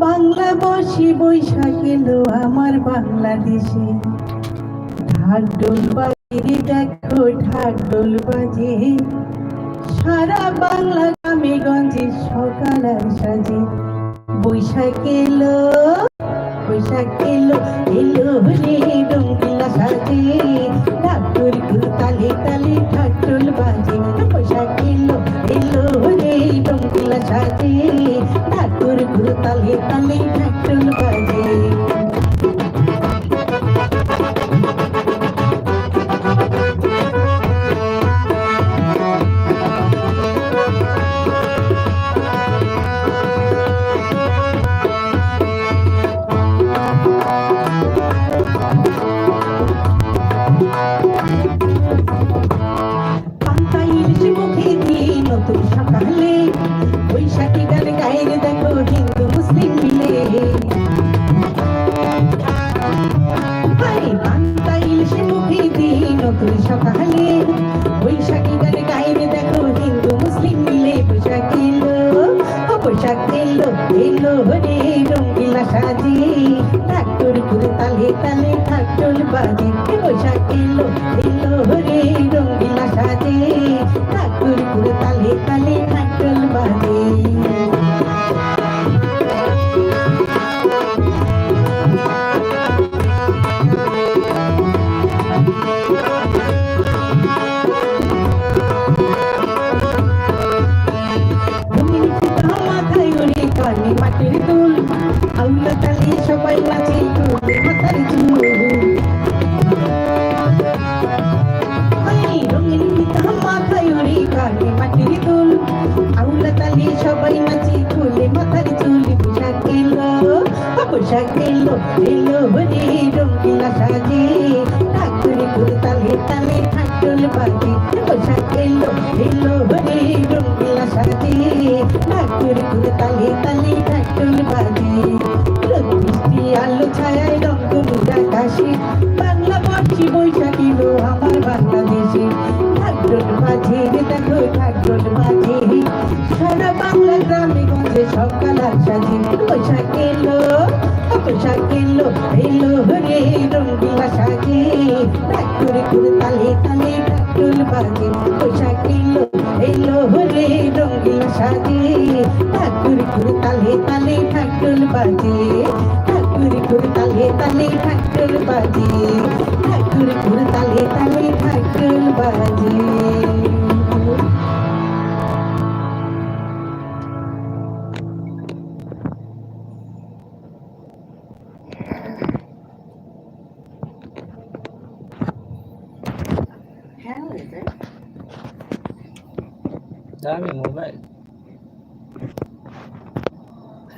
বাংলা বসি বৈশাখ এলো আমার বাংলাদেশে। ঢাক ঢোল বাজিয়ে দেখো, ঢাক ঢোল বাজে। সারা বাংলা গ্রামে গঞ্জে, সকাল সাজে। বৈশাখ এলো বৈশাখ এলো এলো রে, রঙ্গিলা সাজে। গুরু তালে তালে ঢাক ঢোল বাজে। নতুন সকালে বৈশাখী গান গায়ে দেখো বৈশাখী গান গায়ে দেখো হিন্দু, মুসলিম মিলে বৈশাখ এলো। বৈশাখ এলো এলো রে রঙ্গিলা সাজে ঠাকুর গুরু তালে তালে বাজে বৈশাখ এলো এলো রে রঙ্গিলা সাজে ঠাকুর গুরু তালে তালে তালে সবাই নাচে তুলে মাথার চুল পোশাক এলো পোশাক এলো এলো রে, রঙিলা সাজে। ঠাকুরে গুরু তালে তালে ঠাকুর বাজে পোশাক এলো এলো রে, রঙিলা সাজে। ঠাকুর গুরু তালে তালে ঠাকুর বাজে বৃষ্টি আলো ছায়ায় রঙ্গমুর আকাশে বাংলা বর্ষি বৈশাখী লো আমার বাংলাদেশে। ঠাকুর বাজে বৈশাখ এলো বৈশাখ এলো রে রঙ্গিলা সাজে ঠাকুর গুরু তালে তালে ঠাকুর বাজে বৈশাখ এলো এলো রে রঙ্গিলা সাজে ঠাকুর গুরু তালে তালে ঠাকুর বাজে ঠাকুর গুরু তালে তালে ঠাকুর বাজে đấy mình muốn vậy.